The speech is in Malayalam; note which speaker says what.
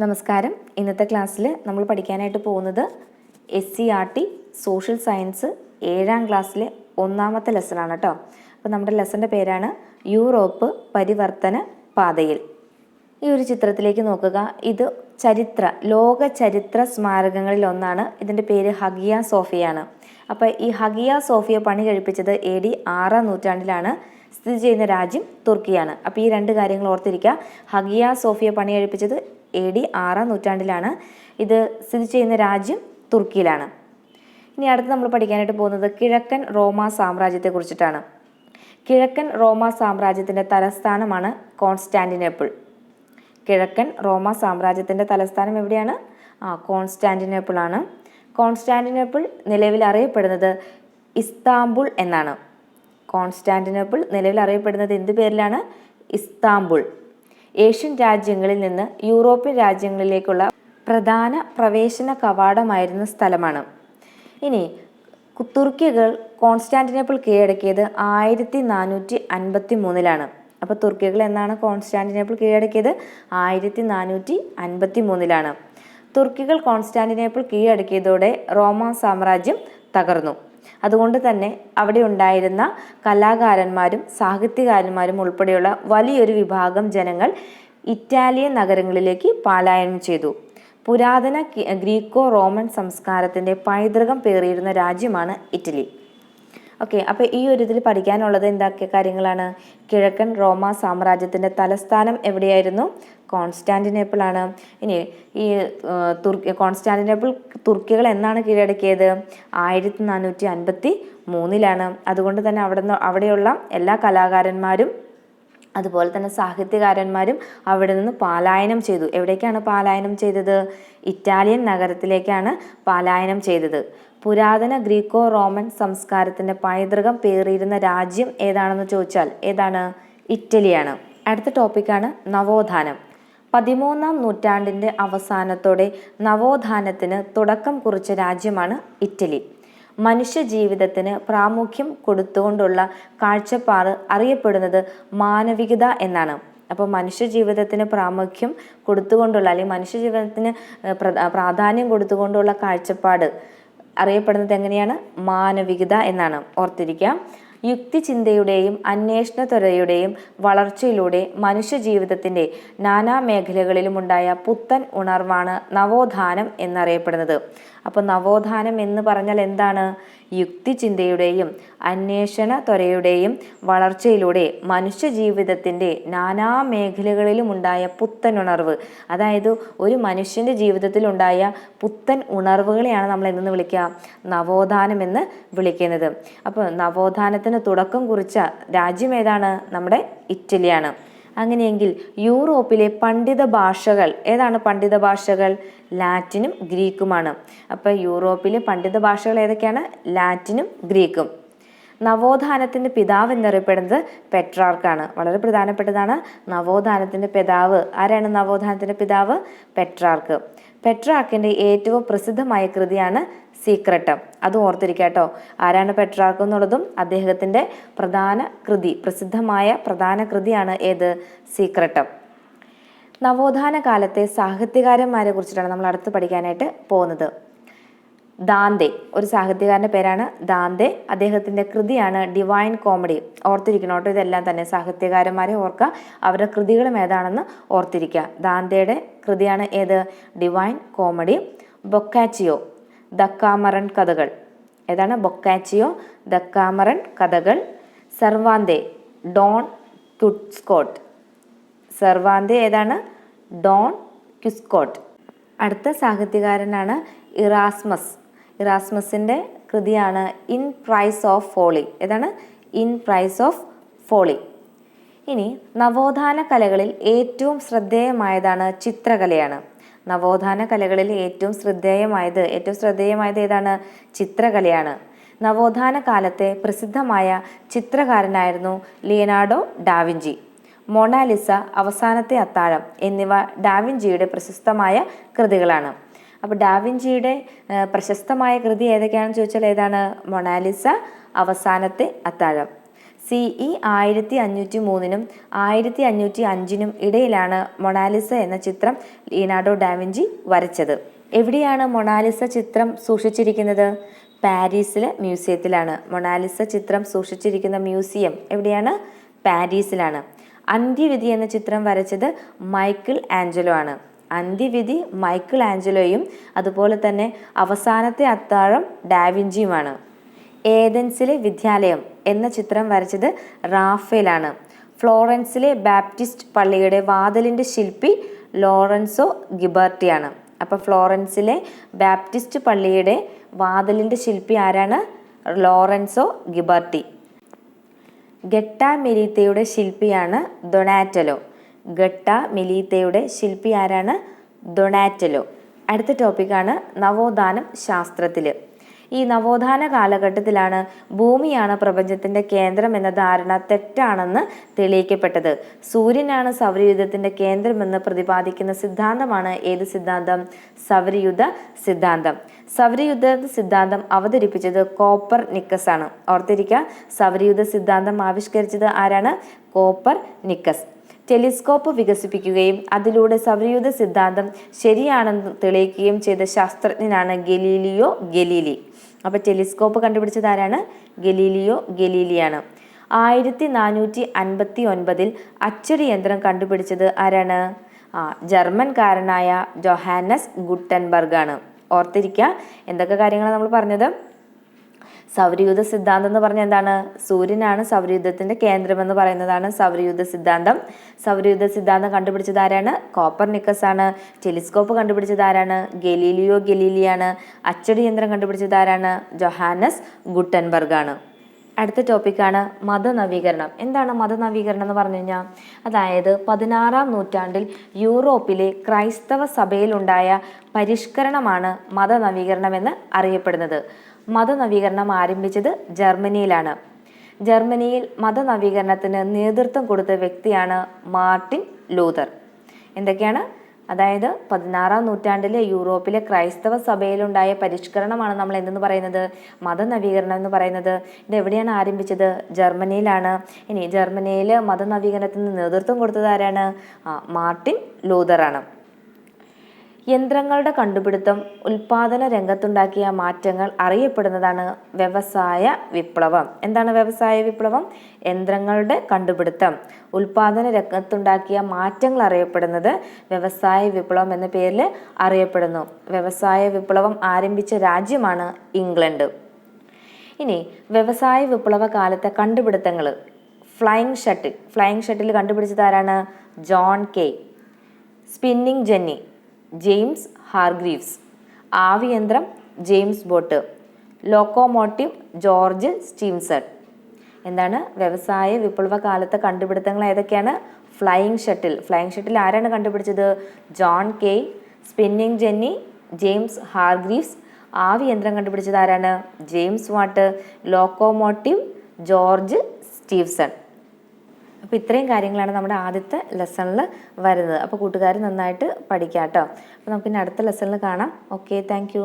Speaker 1: നമസ്കാരം. ഇന്നത്തെ ക്ലാസ്സിൽ നമ്മൾ പഠിക്കാനായിട്ട് പോകുന്നത് S C R T social science ഏഴാം ക്ലാസ്സിലെ ഒന്നാമത്തെ ലെസണാണ് കേട്ടോ അപ്പോൾ നമ്മുടെ ലെസന്റെ പേരാണ് യൂറോപ്പ് പരിവർത്തന പാതയിൽ. ഈ ഒരു ചിത്രത്തിലേക്ക് നോക്കുക. ഇത് ചരിത്ര ലോക ചരിത്ര സ്മാരകങ്ങളിൽ ഒന്നാണ്. ഇതിന്റെ പേര് ഹഗിയ സോഫിയാണ്. അപ്പോൾ ഈ ഹഗിയ സോഫിയ പണി കഴിപ്പിച്ചത് എ ഡി ആറാം നൂറ്റാണ്ടിലാണ്. സ്ഥിതി ചെയ്യുന്ന രാജ്യം തുർക്കിയാണ്. അപ്പോൾ ഈ രണ്ട് കാര്യങ്ങൾ ഓർത്തിരിക്കുക. ഹഗിയ സോഫിയ പണി കഴിപ്പിച്ചത് എ ഡി ആറാം നൂറ്റാണ്ടിലാണ് ഇത് സ്ഥിതി ചെയ്യുന്ന രാജ്യം തുർക്കിയിലാണ്. ഇനി അടുത്ത് നമ്മൾ പഠിക്കാനായിട്ട് പോകുന്നത് കിഴക്കൻ റോമ സാമ്രാജ്യത്തെ കുറിച്ചിട്ടാണ്. കിഴക്കൻ റോമ സാമ്രാജ്യത്തിന്റെ തലസ്ഥാനമാണ് കോൺസ്റ്റാന്റിനോപ്പിൾ. കിഴക്കൻ റോമ സാമ്രാജ്യത്തിന്റെ തലസ്ഥാനം എവിടെയാണ്? ആ കോൺസ്റ്റാന്റിനോപ്പിൾ ആണ് കോൺസ്റ്റാന്റിനോപ്പിൾ നിലവിൽ അറിയപ്പെടുന്നത് ഇസ്താംബുൾ എന്നാണ്. കോൺസ്റ്റാന്റിനോപ്പിൾ നിലവിൽ അറിയപ്പെടുന്നത് എന്ത് പേരിലാണ്? ഇസ്താംബുൾ. ഏഷ്യൻ രാജ്യങ്ങളിൽ നിന്ന് യൂറോപ്യൻ രാജ്യങ്ങളിലേക്കുള്ള പ്രധാന പ്രവേശന കവാടമായിരുന്ന സ്ഥലമാണ്. ഇനി തുർക്കികൾ കോൺസ്റ്റാന്റിനോപ്പിൾ കീഴടക്കിയത് ആയിരത്തി നാനൂറ്റി അൻപത്തി മൂന്നിലാണ് അപ്പോൾ തുർക്കികൾ എന്നാണ് കോൺസ്റ്റാന്റിനോപ്പിൾ കീഴടക്കിയത്? ആയിരത്തി നാനൂറ്റി അൻപത്തി മൂന്നിലാണ് തുർക്കികൾ കോൺസ്റ്റാന്റിനോപ്പിൾ കീഴടക്കിയതോടെ റോമാ സാമ്രാജ്യം തകർന്നു. അതുകൊണ്ട് തന്നെ അവിടെ ഉണ്ടായിരുന്ന കലാകാരന്മാരും സാഹിത്യകാരന്മാരും ഉൾപ്പെടെയുള്ള വലിയൊരു വിഭാഗം ജനങ്ങൾ ഇറ്റാലിയൻ നഗരങ്ങളിലേക്ക് പലായനം ചെയ്തു. പുരാതന ഗ്രീക്കോ റോമൻ സംസ്കാരത്തിന്റെ പൈതൃകം പേറിയിരുന്ന രാജ്യമാണ് ഇറ്റലി. ഓക്കെ അപ്പോൾ ഈ ഒരു ഇതിൽ പഠിക്കാനുള്ളത് എന്തൊക്കെ കാര്യങ്ങളാണ്? കിഴക്കൻ റോമ സാമ്രാജ്യത്തിന്റെ തലസ്ഥാനം എവിടെയായിരുന്നു? കോൺസ്റ്റാന്റിനേപ്പിൾ ആണ് ഇനി ഈ തുർക്കി കോൺസ്റ്റാന്റിനേപ്പിൾ തുർക്കികൾ എന്നാണ് കീഴടക്കിയത്? ആയിരത്തി നാനൂറ്റി അൻപത്തി മൂന്നിലാണ്. അതുകൊണ്ട് തന്നെ അവിടെ അവിടെയുള്ള എല്ലാ കലാകാരന്മാരും അതുപോലെ തന്നെ സാഹിത്യകാരന്മാരും അവിടെ നിന്ന് പാലായനം ചെയ്തു. എവിടേക്കാണ് പാലായനം ചെയ്തത്? ഇറ്റാലിയൻ നഗരത്തിലേക്കാണ് പാലായനം ചെയ്തത്. പുരാതന ഗ്രീക്കോ റോമൻ സംസ്കാരത്തിന്റെ പൈതൃകം പേറിയിരുന്ന രാജ്യം ഏതാണെന്ന് ചോദിച്ചാൽ ഏതാണ്? ഇറ്റലിയാണ്. അടുത്ത ടോപ്പിക്കാണ് നവോത്ഥാനം. പതിമൂന്നാം നൂറ്റാണ്ടിന്റെ അവസാനത്തോടെ നവോത്ഥാനത്തിന് തുടക്കം കുറിച്ച രാജ്യമാണ് ഇറ്റലി. മനുഷ്യ ജീവിതത്തിന് പ്രാമുഖ്യം കൊടുത്തുകൊണ്ടുള്ള കാഴ്ചപ്പാട് അറിയപ്പെടുന്നത് മാനവികത എന്നാണ്. അപ്പോൾ മനുഷ്യ ജീവിതത്തിന് പ്രാമുഖ്യം കൊടുത്തുകൊണ്ടുള്ള അല്ലെങ്കിൽ മനുഷ്യ ജീവിതത്തിന് പ്രാധാന്യം കൊടുത്തുകൊണ്ടുള്ള കാഴ്ചപ്പാട് അറിയപ്പെടുന്നത് എങ്ങനെയാണ്? മാനവികത എന്നാണ്. ഓർത്തിരിക്കുക യുക്തിചിന്തയുടെയും അന്വേഷണത്വരയുടെയും വളർച്ചയിലൂടെ മനുഷ്യ ജീവിതത്തിന്റെ നാനാ മേഖലകളിലുമുണ്ടായ പുത്തൻ ഉണർവാണ് നവോത്ഥാനം എന്നറിയപ്പെടുന്നത്. അപ്പോൾ നവോത്ഥാനം എന്ന് പറഞ്ഞാൽ എന്താണ്? യുക്തിചിന്തയുടെയും അന്വേഷണ ത്വരയുടെയും വളർച്ചയിലൂടെ മനുഷ്യ ജീവിതത്തിന്റെ നാനാ മേഖലകളിലും ഉണ്ടായ പുത്തൻ ഉണർവ് അതായത് ഒരു മനുഷ്യന്റെ ജീവിതത്തിലുണ്ടായ പുത്തൻ ഉണർവുകളെയാണ് നമ്മൾ എന്തെന്ന് വിളിക്കുക? നവോത്ഥാനം എന്ന് വിളിക്കുന്നത്. അപ്പോൾ നവോത്ഥാനത്തിന് തുടക്കം കുറിച്ച രാജ്യം ഏതാണ്? നമ്മുടെ ഇറ്റലിയാണ്. അങ്ങനെയെങ്കിൽ യൂറോപ്പിലെ പണ്ഡിത ഭാഷകൾ ഏതാണ് പണ്ഡിത ഭാഷകൾ? ലാറ്റിനും ഗ്രീക്കുമാണ്. അപ്പോൾ യൂറോപ്പിലെ പണ്ഡിത ഭാഷകൾ ഏതൊക്കെയാണ്? ലാറ്റിനും ഗ്രീക്കും. നവോത്ഥാനത്തിന്റെ പിതാവ് എന്നറിയപ്പെടുന്നത് പെട്രാർക്കാണ്. വളരെ പ്രധാനപ്പെട്ടതാണ്. നവോത്ഥാനത്തിന്റെ പിതാവ്. ആരാണ് നവോത്ഥാനത്തിന്റെ പിതാവ്? പെട്രാർക്ക്. പെട്രാർക്കിന്റെ ഏറ്റവും പ്രസിദ്ധമായ കൃതിയാണ് സീക്രട്ടം. അത് ഓർത്തിരിക്കുക കേട്ടോ. ആരാണ് പെട്രാർക്ക് എന്നുള്ളതും അദ്ദേഹത്തിന്റെ പ്രധാന കൃതി പ്രസിദ്ധമായ പ്രധാന കൃതിയാണ് ഏത്? സീക്രട്ട്. നവോത്ഥാന കാലത്തെ സാഹിത്യകാരന്മാരെ കുറിച്ചിട്ടാണ് നമ്മൾ അടുത്ത് പഠിക്കാനായിട്ട് പോകുന്നത്. ദാന്തെ. ഒരു സാഹിത്യകാരന്റെ പേരാണ് ദാന്തെ. അദ്ദേഹത്തിന്റെ കൃതിയാണ് ഡിവൈൻ കോമഡി ഓർത്തിരിക്കണം കേട്ടോ ഇതെല്ലാം തന്നെ. സാഹിത്യകാരന്മാരെ ഓർക്കുക അവരുടെ കൃതികളും ഏതാണെന്ന് ഓർത്തിരിക്കുക. ദാന്തയുടെ കൃതിയാണ് ഏത്? Divine comedy Boccaccio. ദക്കാമറൻ കഥകൾ. ഏതാണ്? ബൊക്കാച്ചിയോ ദക്കാമറൻ കഥകൾ. സർവാന്തെ ഡോൺ ക്യുസ്കോട്ട്. സർവാന്തെ ഏതാണ്? Don Quixote. അടുത്ത സാഹിത്യകാരനാണ് ഇറാസ്മസ്. ഇറാസ്മസിന്റെ കൃതിയാണ് ഇൻ പ്രൈസ് ഓഫ് ഫോളി. ഏതാണ്? In praise of folly. ഇനി നവോത്ഥാന കലകളിൽ ഏറ്റവും ശ്രദ്ധേയമായതാണ് ചിത്രകലയാണ്. നവോത്ഥാന കലകളിൽ ഏറ്റവും ശ്രദ്ധേയമായത് ഏറ്റവും ശ്രദ്ധേയമായത് ഏതാണ്? ചിത്രകലയാണ്. നവോത്ഥാന കാലത്തെ പ്രസിദ്ധമായ ചിത്രകാരനായിരുന്നു ലിയനാർഡോ ഡാവിഞ്ചി. മൊണാലിസ അവസാനത്തെ അത്താഴം എന്നിവ ഡാവിഞ്ചിയുടെ പ്രശസ്തമായ കൃതികളാണ്. അപ്പോൾ ഡാവിഞ്ചിയുടെ പ്രശസ്തമായ കൃതി ഏതൊക്കെയാണെന്ന് ചോദിച്ചാൽ ഏതാണ്? മൊണാലിസ അവസാനത്തെ അത്താഴം. സി ഇ ആയിരത്തി അഞ്ഞൂറ്റി മൂന്നിനും ആയിരത്തി അഞ്ഞൂറ്റി അഞ്ചിനും ഇടയിലാണ് മൊണാലിസ എന്ന ചിത്രം ലിയനാർഡോ ഡാവിഞ്ചി വരച്ചത്. എവിടെയാണ് മൊണാലിസ ചിത്രം സൂക്ഷിച്ചിരിക്കുന്നത്? പാരീസിലെ മ്യൂസിയത്തിലാണ്. മൊണാലിസ ചിത്രം സൂക്ഷിച്ചിരിക്കുന്ന മ്യൂസിയം എവിടെയാണ്? പാരീസിലാണ്. അന്ത്യവിധി എന്ന ചിത്രം വരച്ചത് മൈക്കിൾ ആഞ്ചലോ ആണ്. അന്ത്യവിധി മൈക്കിൾ ആഞ്ചലോയും അതുപോലെ തന്നെ അവസാനത്തെ അത്താഴം ഡാവിഞ്ചിയുമാണ്. ഏതൻസിലെ വിദ്യാലയം എന്ന ചിത്രം വരച്ചത് റാഫേലാണ്. ഫ്ലോറൻസിലെ ബാപ്റ്റിസ്റ്റ് പള്ളിയുടെ വാതിലിന്റെ ശില്പി ലോറൻസോ ഗിബർട്ടിയാണ്. അപ്പോൾ ഫ്ലോറൻസിലെ ബാപ്റ്റിസ്റ്റ് പള്ളിയുടെ വാതിലിന്റെ ശില്പി ആരാണ്? Lorenzo Ghiberti. ഗട്ട മെലീത്തയുടെ ശില്പിയാണ് ഡൊണാറ്റലോ. ഗട്ട മെലീത്തയുടെ ശില്പി ആരാണ്? ഡൊണാറ്റലോ. അടുത്ത ടോപ്പിക്കാണ് നവോത്ഥാനം ശാസ്ത്രത്തിൽ ഈ നവോത്ഥാന കാലഘട്ടത്തിലാണ് ഭൂമിയാണ് പ്രപഞ്ചത്തിന്റെ കേന്ദ്രം എന്ന ധാരണ തെറ്റാണെന്ന് തെളിയിക്കപ്പെട്ടത്. സൂര്യനാണ് സൗരയുധത്തിന്റെ കേന്ദ്രമെന്ന് പ്രതിപാദിക്കുന്ന സിദ്ധാന്തമാണ് ഏത് സിദ്ധാന്തം? സൗരയുധ സിദ്ധാന്തം. സൗരയുധ സിദ്ധാന്തം അവതരിപ്പിച്ചത് കോപ്പർ നിക്കസ് ആണ്. ഓർത്തിരിക്കുക സൗരയുധ സിദ്ധാന്തം ആവിഷ്കരിച്ചത് ആരാണ്? കോപ്പർ നിക്കസ്. ടെലിസ്കോപ്പ് വികസിപ്പിക്കുകയും അതിലൂടെ സൗരയൂഥ സിദ്ധാന്തം ശരിയാണെന്ന് തെളിയിക്കുകയും ചെയ്ത ശാസ്ത്രജ്ഞനാണ് ഗലീലിയോ ഗലീലി. അപ്പോൾ ടെലിസ്കോപ്പ് കണ്ടുപിടിച്ചത് ആരാണ്? ഗലീലിയോ ഗലീലിയാണ്. ആയിരത്തി നാനൂറ്റി അൻപത്തി ഒൻപതിൽ അച്ചടി യന്ത്രം കണ്ടുപിടിച്ചത് ആരാണ്? ആ ജർമ്മൻകാരനായ ജൊഹാനസ് ഗുട്ടൻബർഗ് ആണ് ഓർത്തിരിക്കുക എന്തൊക്കെ കാര്യങ്ങളാണ് നമ്മൾ പറഞ്ഞത്? സൗരയൂഥ സിദ്ധാന്തം എന്ന് പറഞ്ഞാൽ എന്താണ്? സൂര്യനാണ് സൗരയൂഥത്തിന്റെ കേന്ദ്രമെന്ന് പറയുന്നതാണ് സൗരയൂഥ സിദ്ധാന്തം. സൗരയൂഥ സിദ്ധാന്തം കണ്ടുപിടിച്ചത് ആരാണ്? കോപ്പർ നിക്കസ് ആണ്. ടെലിസ്കോപ്പ് കണ്ടുപിടിച്ചത് ആരാണ്? ഗലീലിയോ ഗലീലിയാണ്. അച്ചടി യന്ത്രം കണ്ടുപിടിച്ചത് ആരാണ്? ജൊഹാനസ് ഗുട്ടൻബർഗ് ആണ്. അടുത്ത ടോപ്പിക്കാണ് മതനവീകരണം. എന്താണ് മതനവീകരണം എന്ന് പറഞ്ഞു കഴിഞ്ഞാൽ? അതായത് പതിനാറാം നൂറ്റാണ്ടിൽ യൂറോപ്പിലെ ക്രൈസ്തവ സഭയിലുണ്ടായ പരിഷ്കരണമാണ് മതനവീകരണം എന്ന് അറിയപ്പെടുന്നത്. മതനവീകരണം ആരംഭിച്ചത് ജർമ്മനിയിലാണ്. ജർമ്മനിയിൽ മതനവീകരണത്തിന് നേതൃത്വം കൊടുത്ത വ്യക്തിയാണ് മാർട്ടിൻ ലൂതർ. എന്തൊക്കെയാണ്? അതായത് പതിനാറാം നൂറ്റാണ്ടിലെ യൂറോപ്പിലെ ക്രൈസ്തവ സഭയിലുണ്ടായ പരിഷ്കരണമാണ് നമ്മൾ എന്തെന്ന് പറയുന്നത്? മതനവീകരണം എന്ന് പറയുന്നത്. ഇത് എവിടെയാണ് ആരംഭിച്ചത്? ജർമ്മനിയിലാണ്. ഇനി ജർമ്മനിയിൽ മതനവീകരണത്തിന് നേതൃത്വം കൊടുത്തത് ആരാണ്? മാർട്ടിൻ ലൂതറാണ്. യന്ത്രങ്ങളുടെ കണ്ടുപിടുത്തം ഉൽപാദന രംഗത്തുണ്ടാക്കിയ മാറ്റങ്ങൾ അറിയപ്പെടുന്നതാണ് വ്യവസായ വിപ്ലവം. എന്താണ് വ്യവസായ വിപ്ലവം? യന്ത്രങ്ങളുടെ കണ്ടുപിടുത്തം. ഉൽപാദന രംഗത്തുണ്ടാക്കിയ മാറ്റങ്ങൾ അറിയപ്പെടുന്നത് വ്യവസായ വിപ്ലവം എന്ന പേരിൽ അറിയപ്പെടുന്നു. വ്യവസായ വിപ്ലവം ആരംഭിച്ച രാജ്യമാണ് ഇംഗ്ലണ്ട്. ഇനി വ്യവസായ വിപ്ലവ കാലത്തെ കണ്ടുപിടുത്തങ്ങൾ. Flying shuttle. ഫ്ലൈയിങ് ഷട്ടിൽ കണ്ടുപിടിച്ചത് ആരാണ്? John Kay. Spinning jenny. James Hargreaves. ആവിയന്ത്രം James boat. Locomotive George Stephenson എന്താണ്? വ്യവസായ വിപ്ലവ കാലത്തെ കണ്ടുപിടുത്തങ്ങൾ ഏതൊക്കെയാണ്? Flying shuttle. ഫ്ലൈയിങ് ഷട്ടിൽ ആരാണ് കണ്ടുപിടിച്ചത്? John Kay spinning jenny James Hargreaves. ആവി യന്ത്രം കണ്ടുപിടിച്ചത് ആരാണ്? James Watt. Locomotive George Stephenson. അപ്പോൾ ഇത്രയും കാര്യങ്ങളാണ് നമ്മുടെ ആദ്യത്തെ ലെസണിൽ വരുന്നത്. അപ്പോൾ കൂട്ടുകാർ നന്നായിട്ട് പഠിക്കാം കേട്ടോ അപ്പോൾ നമുക്കിനി അടുത്ത ലെസണിൽ കാണാം. Okay thank